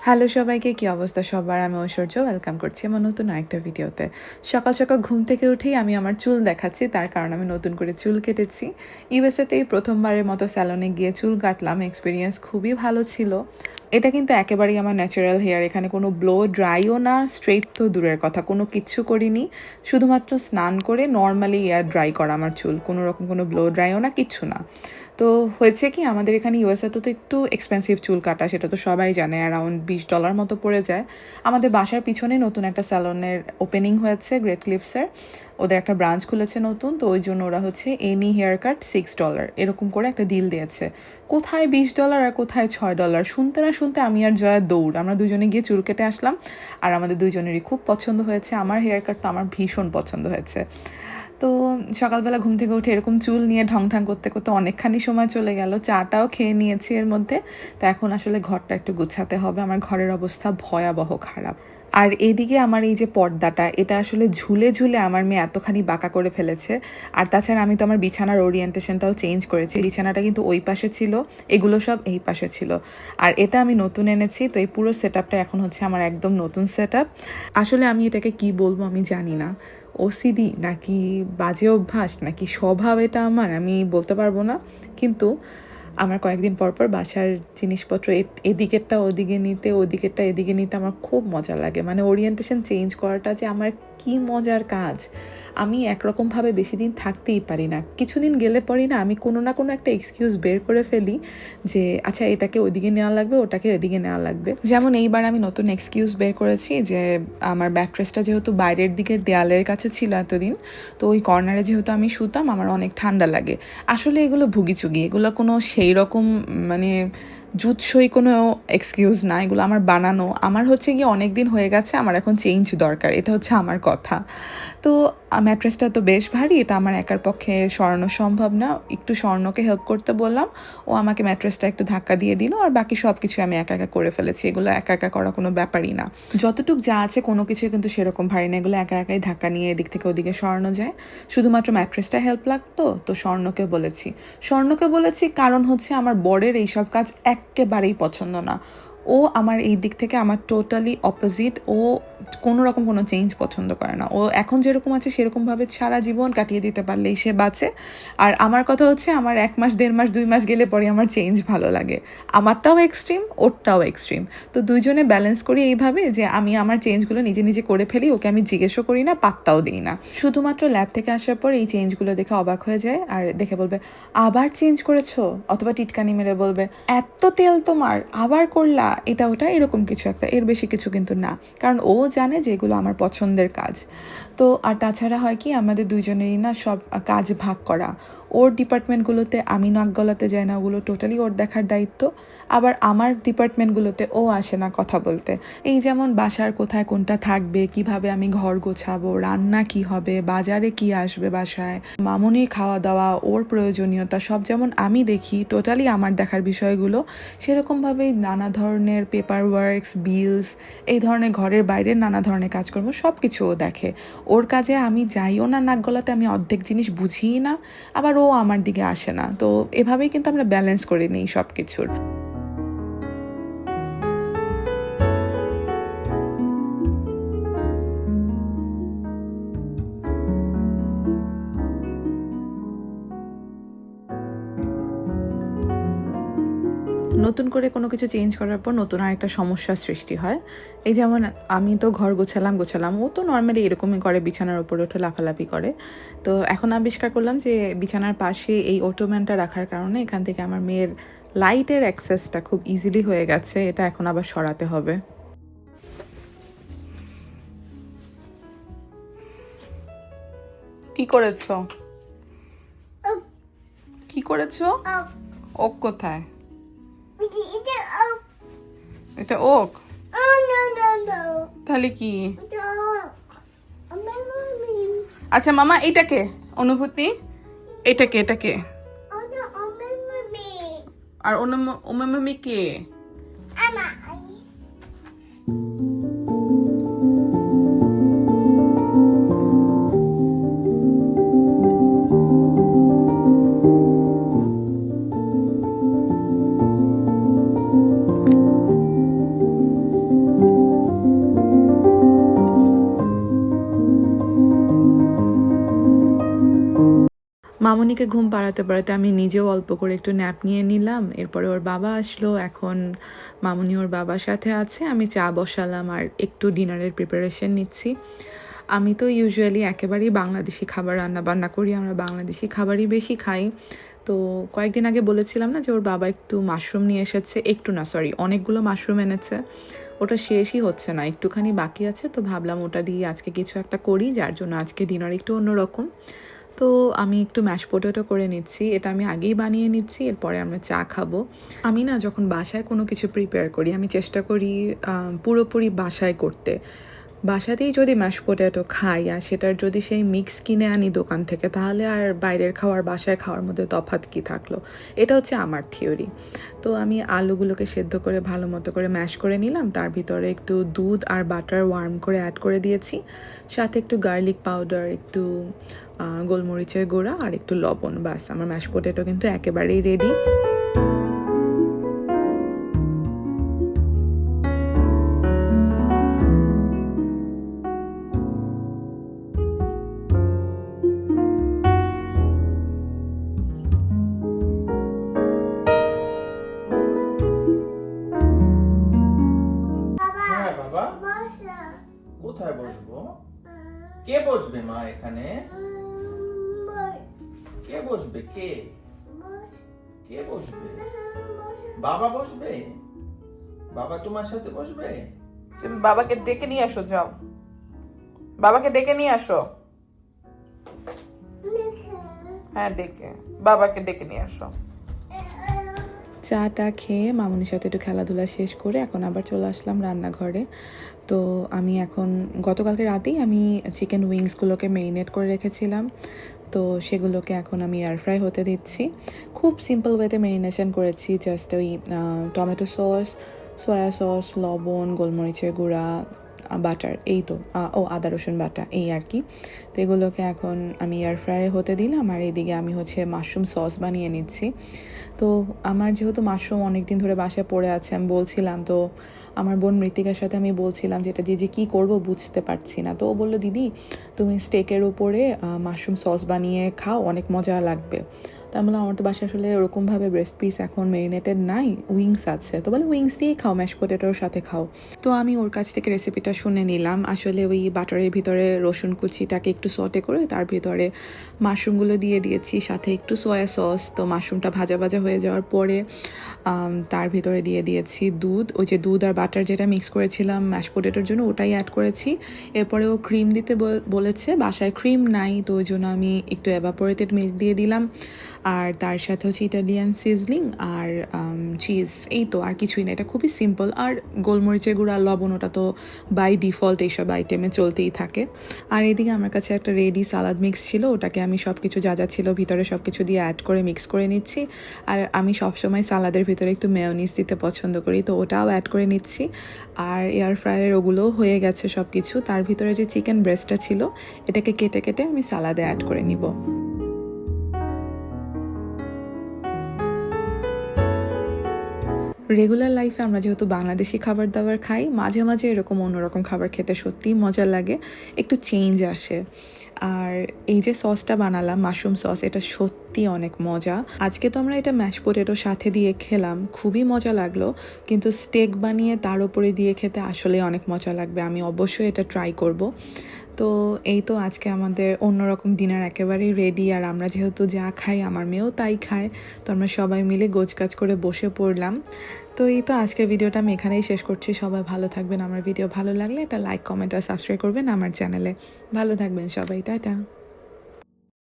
Hello সবাইকে, কি অবস্থা সবার? আমি ঐশ্বর্য ওয়েলকাম করছি আমার নতুন আরেকটা ভিডিওতে। সকাল সকাল ঘুম থেকে উঠেই আমি আমার চুল দেখাচ্ছি, তার কারণ আমি নতুন করে চুল কেটেছি। ইউএসএতেই প্রথমবারের মতো স্যালনে গিয়ে চুল কাটলাম এক্সপিরিয়েন্স খুবই ভালো ছিল। এটা কিন্তু একেবারেই আমার ন্যাচারাল হেয়ার এখানে কোনো ব্লো ড্রাইও না স্ট্রেট তো দূরের কথা, কোনো কিচ্ছু করিনি, শুধুমাত্র স্নান করে নর্মালি এয়ার ড্রাই করা আমার চুল, কোনো রকম কোনো ব্লো ড্রাইও না, কিচ্ছু না। তো হয়েছে কি, আমাদের এখানে ইউএসএ তো একটু এক্সপেন্সিভ চুল কাটা, সেটা তো সবাই জানে অ্যারাউন্ড বিশ ডলার মতো পড়ে যায়। আমাদের বাসার পিছনে নতুন একটা স্যালনের ওপেনিং হয়েছে গ্রেট ক্লিপসের ওদের একটা ব্রাঞ্চ খুলেছে নতুন, তো ওই জন্য ওরা হচ্ছে any hair cut six dollar এরকম করে একটা ডিল দিয়েছে। কোথায় বিশ ডলার আর কোথায় ছয় ডলার শুনতে না শুনতে আমি আর জয়া দৌড়। আমরা দুজনে গিয়ে চুল কেটে আসলাম আর আমাদের দুজনেরই খুব পছন্দ হয়েছে। আমার হেয়ার কাট তো আমার ভীষণ পছন্দ হয়েছে। তো সকালবেলা ঘুম থেকে উঠে এরকম চুল নিয়ে ঢং ঢং করতে করতে অনেকখানি সময় চলে গেল। চাটাও খেয়ে নিয়েছি এর মধ্যে। তো এখন আসলে ঘরটা একটু গুছাতে হবে। আমার ঘরের অবস্থা ভয়াবহ খারাপ। আর এদিকে আমার এই যে পর্দাটা, এটা আসলে ঝুলে ঝুলে আমার মেয়ে এতখানি বাঁকা করে ফেলেছে। আর তাছাড়া আমি তো আমার বিছানার ওরিয়েন্টেশনটাও চেঞ্জ করেছি। বিছানাটা কিন্তু ওই পাশে ছিল, এগুলো সব এই পাশে ছিল। আর এটা আমি নতুন এনেছি, তো এই পুরো সেট এখন হচ্ছে আমার একদম নতুন সেট আসলে আমি এটাকে কি বলব আমি জানি না। ওসিডি নাকি বাজে অভ্যাস, নাকি স্বভাব এটা আমার, আমি বলতে পারব না। কিন্তু আমার কয়েকদিন পর পর বাসার জিনিসপত্র এদিকেরটা ওদিকে নিতে, ওদিকেরটা এদিকে নিতে আমার খুব মজা লাগে। মানে ওরিয়েন্টেশন চেঞ্জ করাটা যে আমার কি মজার কাজ। আমি একরকমভাবে বেশি দিন থাকতেই পারি না। কিছুদিন গেলে পরই না আমি কোনো না কোনো একটা এক্সকিউজ বের করে ফেলি যে আচ্ছা এটাকে ওদিকে নেওয়া লাগবে, ওটাকে ওদিকে নেওয়া লাগবে। যেমন এইবার আমি নতুন এক্সকিউজ বের করেছি যে, আমার ব্যাট্রেসটা যেহেতু বাইরের দিকের দেয়ালের কাছে ছিল এতদিন, তো ওই কর্নারে যেহেতু আমি শুতাম, আমার অনেক ঠান্ডা লাগে। আসলে এগুলো ভুগিচুগি, এগুলো কোনো সেই রকম মানে জুৎসই কোনো এক্সকিউজ না, এগুলো আমার বানানো। আমার হচ্ছে গিয়ে অনেক দিন হয়ে গেছে, আমার এখন চেঞ্জ দরকার, এটা হচ্ছে আমার কথা। তো ম্যাট্রেসটা তো বেশ ভারী, এটা আমার একার পক্ষে সরানো সম্ভব না। একটু স্বর্ণকে হেল্প করতে বললাম, ও আমাকে ম্যাট্রেসটা একটু ধাক্কা দিয়ে দিল, আর বাকি সব কিছু আমি একা একা করে ফেলেছি, এগুলো একা একা করা কোনো ব্যাপারই না। যতটুক যা আছে কোনো কিছু কিন্তু সেরকম ভারী না, এগুলো একা একাই ধাক্কা নিয়ে এদিক থেকে ওদিকে সরানো যায়। শুধুমাত্র ম্যাট্রেসটা হেল্প লাগতো, তো স্বর্ণকে বলেছি। স্বর্ণকে বলেছি, কারণ হচ্ছে আমার বরের এইসব কাজ একেবারেই পছন্দ না। ও আমার এই দিক থেকে আমার টোটালি অপোজিট ও কোনো রকম কোনো চেঞ্জ পছন্দ করে না। ও এখন যেরকম আছে, সেরকমভাবে সারা জীবন কাটিয়ে দিতে পারলেই সে বাঁচে। আর আমার কথা হচ্ছে, আমার এক মাস, দেড় মাস, দুই মাস গেলে পরে আমার চেঞ্জ ভালো লাগে। আমারটাও এক্সট্রিম ওরটাও এক্সট্রিম তো দুইজনে ব্যালেন্স করি এইভাবে যে আমি আমার চেঞ্জগুলো নিজে নিজে করে ফেলি, ওকে আমি জিজ্ঞেসও করি না, পাত্তাও দিই না। শুধুমাত্র ল্যাব থেকে আসার পর এই চেঞ্জগুলো দেখে অবাক হয়ে যায় আর দেখে বলবে, আবার চেঞ্জ করেছ? অথবা টিটকানি মেরে বলবে, এত তেল তোমার, আবার করলা, এটা, ওটা এরকম কিছু একটা, এর বেশি কিছু কিন্তু না। কারণ ও জানে যে এগুলো আমার পছন্দের কাজ। তো, আর তাছাড়া হয় কি, আমাদের দুইজনেরই না সব কাজ ভাগ করা। ওর ডিপার্টমেন্টগুলোতে আমি নাক গলাতে যাই না, ওগুলো টোটালি ওর দেখার দায়িত্ব। আবার আমার ডিপার্টমেন্টগুলোতে ও আসে না কথা বলতে। এই যেমন বাসার কোথায় কোনটা থাকবে, কীভাবে আমি ঘর গোছাবো, রান্না কি হবে, বাজারে কি আসবে বাসায়, মামুনির খাওয়া দাওয়া ওর প্রয়োজনীয়তা, সব যেমন আমি দেখি, টোটালি আমার দেখার বিষয়গুলো, সেরকমভাবেই নানা ধরনের পেপার ওয়ার্কস বিলস এই ধরনের ঘরের বাইরের নানা ধরনের কাজকর্ম সব কিছু ও দেখে। ওর কাজে আমি যাইও না, নাক গলাতে আমি অর্ধেক জিনিস বুঝিই না, আবার ও আমার দিকে আসে না। তো এভাবেই কিন্তু আমরা ব্যালেন্স করে নিই সব কিছুর নতুন করে কোনো কিছু চেঞ্জ করার পর নতুন আরেকটা সমস্যার সৃষ্টি হয়। এই যেমন আমি তো ঘর গোছালাম গোছালাম ও তো নর্মালি এরকমই করে বিছানার উপরে উঠে লাফালাফি করে। তো এখন আবিষ্কার করলাম যে বিছানার পাশে এই অটোম্যানটা রাখার কারণে এখান থেকে আমার মেয়ের লাইটের অ্যাক্সেসটা খুব ইজিলি হয়ে গেছে এটা এখন আবার সরাতে হবে। কি করেছ? কি করেছ? ও। কোথায়? এটা ওক তাহলে কি আচ্ছা মামা এটাকে অনুভূতি এটাকে এটাকে আর অনুমি কে মামনিকে ঘুম পাড়াতে পাড়াতে আমি নিজেও অল্প করে একটু ন্যাপ নিয়ে নিলাম। এরপরে ওর বাবা আসলো। এখন মামনি ওর বাবার সাথে আছে। আমি চা বসালাম আর একটু ডিনারের প্রিপারেশন নিচ্ছি। আমি তো ইউজুয়ালি একেবারেই বাংলাদেশি খাবার রান্না বান্না করি। আমরা বাংলাদেশি খাবারই বেশি খাই। তো কয়েকদিন আগে বলেছিলাম না যে ওর বাবা একটু মাশরুম নিয়ে এসেছে। একটু না সরি অনেকগুলো মাশরুম এনেছে। ওটা শেষই হচ্ছে না, একটুখানি বাকি আছে। তো ভাবলাম ওটা দিয়ে আজকে কিছু একটা করি, যার জন্য আজকে ডিনার একটু অন্যরকম। তো আমি একটু ম্যাশ পোটেটো করে নিচ্ছি। এটা আমি আগেই বানিয়ে নিচ্ছি, এরপরে আমরা চা খাব। আমি না যখন বাসায় কোনো কিছু প্রিপেয়ার করি, আমি চেষ্টা করি পুরোপুরি বাসায় করতে। বাসাতেই যদি ম্যাশ পোটেটো খাই আর সেটার যদি সেই মিক্স কিনে আনি দোকান থেকে, তাহলে আর বাইরের খাওয়ার বাসায় খাওয়ার মধ্যে তফাৎ কী থাকল? এটা হচ্ছে আমার থিওরি তো আমি আলুগুলোকে সেদ্ধ করে ভালো মতো করে ম্যাশ করে নিলাম, তার ভিতরে একটু দুধ আর বাটার ওয়ার্ম করে অ্যাড করে দিয়েছি। সাথে একটু গার্লিক পাউডার একটু গোলমরিচের গুঁড়া আর একটু লবণ বাস আমার ম্যাশ পোটেটো কিন্তু একেবারেই রেডি বসবে মা এখানে? কে বসবে? কে? কে বসবে? বাবা বসবে? বাবা তোমার সাথে বসবে? তুমি বাবাকে ডেকে নিয়ে আসো যাও। বাবাকে ডেকে নিয়ে আসো। হ্যাঁ ডেকে। বাবাকে ডেকে নিয়ে আসো। চাটা খেয়ে মামুনির সাথে একটু খেলাধুলা শেষ করে এখন আবার চলে আসলাম রান্নাঘরে। তো আমি এখন, গতকালকে রাতেই আমি চিকেন উইংসগুলোকে মেরিনেট করে রেখেছিলাম। তো সেগুলোকে এখন আমি এয়ার ফ্রাই হতে দিচ্ছি। খুব সিম্পল ওয়েতে মেরিনেশন করেছি জাস্ট ওই টমেটো সস সয়া সস লবণ, গোলমরিচের গুঁড়া বাটার এই তো ও আদা, রসুন বাটা, এই আর কি। তো এগুলোকে এখন আমি এয়ার ফ্রায়ারে হতে দিলাম আর এইদিকে আমি হচ্ছে মাশরুম সস বানিয়ে নিচ্ছি। তো আমার যেহেতু মাশরুম অনেক দিন ধরে বাসায় পড়ে আছে, আমি বলছিলাম, তো আমার বোন মৃত্তিকার সাথে আমি বলছিলাম যেটা দিয়ে যে কী করব বুঝতে পারছি না। তো ও বলল, দিদি, তুমি স্টেকের উপরে মাশরুম সস বানিয়ে খাও, অনেক মজা লাগবে। তা বললাম আমার তো বাসায় আসলে ওরকমভাবে ব্রেস্ট পিস এখন মেরিনেটেড নাই উইংস আছে। তো বলে উইংস দিয়েই খাও ম্যাশ পোটেটোর সাথে খাও। তো আমি ওর কাছ থেকে রেসিপিটা শুনে নিলাম। আসলে ওই বাটারের ভিতরে রসুন কুচিটাকে একটু সটে করে, তার ভিতরে মাশরুমগুলো দিয়ে দিয়েছি, সাথে একটু সয়া সস তো মাশরুমটা ভাজা ভাজা হয়ে যাওয়ার পরে তার ভিতরে দিয়ে দিয়েছি দুধ। ওই যে দুধ আর বাটার যেটা মিক্স করেছিলাম ম্যাশ পোটেটোর জন্য, ওটাই অ্যাড করেছি। এরপরে ও ক্রিম দিতে বল- বলেছে, বাসায় ক্রিম নাই, তো ওই জন্য আমি একটু এভাপোরেটেড মিল্ক দিয়ে দিলাম। আর তার সাথে হচ্ছে ইটালিয়ান সিজলিং আর চিজ এই তো, আর কিছুই না। এটা খুবই সিম্পল আর গোলমরিচের গুঁড়া, লবণ, ওটা তো বাই ডিফল্ট এইসব আইটেমে চলতেই থাকে। আর এদিকে আমার কাছে একটা রেডি সালাদ মিক্স ছিল, ওটাকে আমি সব কিছু যা যা ছিল ভিতরে সব কিছু দিয়ে অ্যাড করে মিক্স করে নিচ্ছি। আর আমি সবসময় সালাদের ভিতরে একটু মেয়নিস দিতে পছন্দ করি, তো ওটাও অ্যাড করে নিচ্ছি। আর এয়ার ফ্রায়ারের ওগুলোও হয়ে গেছে সব কিছু তার ভিতরে যে চিকেন ব্রেস্টটা ছিল, এটাকে কেটে কেটে আমি সালাদে অ্যাড করে নিব। রেগুলার লাইফে আমরা যেহেতু বাংলাদেশি খাবার দাবার খাই, মাঝে মাঝে এরকম অন্যরকম খাবার খেতে সত্যিই মজা লাগে। একটু চেঞ্জ আসে। আর এই যে সসটা বানালাম মাশরুম সস এটা সত্যি অনেক মজা। আজকে তো আমরা এটা ম্যাশ পোটেটোর সাথে দিয়ে খেলাম, খুবই মজা লাগল। কিন্তু স্টেক বানিয়ে তার উপরে দিয়ে খেতে আসলে অনেক মজা লাগবে। আমি অবশ্যই এটা ট্রাই করব। তো এই তো আজকে আমাদের অন্যরকম ডিনার একেবারেই রেডি আর আমরা যেহেতু যা খাই আমার মেয়েও তাই খায়, তো আমরা সবাই মিলে গোছকাজ করে বসে পড়লাম। তো এই তো আজকের ভিডিওটা আমি এখানেই শেষ করছি। সবাই ভালো থাকবেন। আমার ভিডিও ভালো লাগলে এটা লাইক কমেন্ট আর সাবস্ক্রাইব করবেন আমার চ্যানেলে ভালো থাকবেন সবাই। টাটা।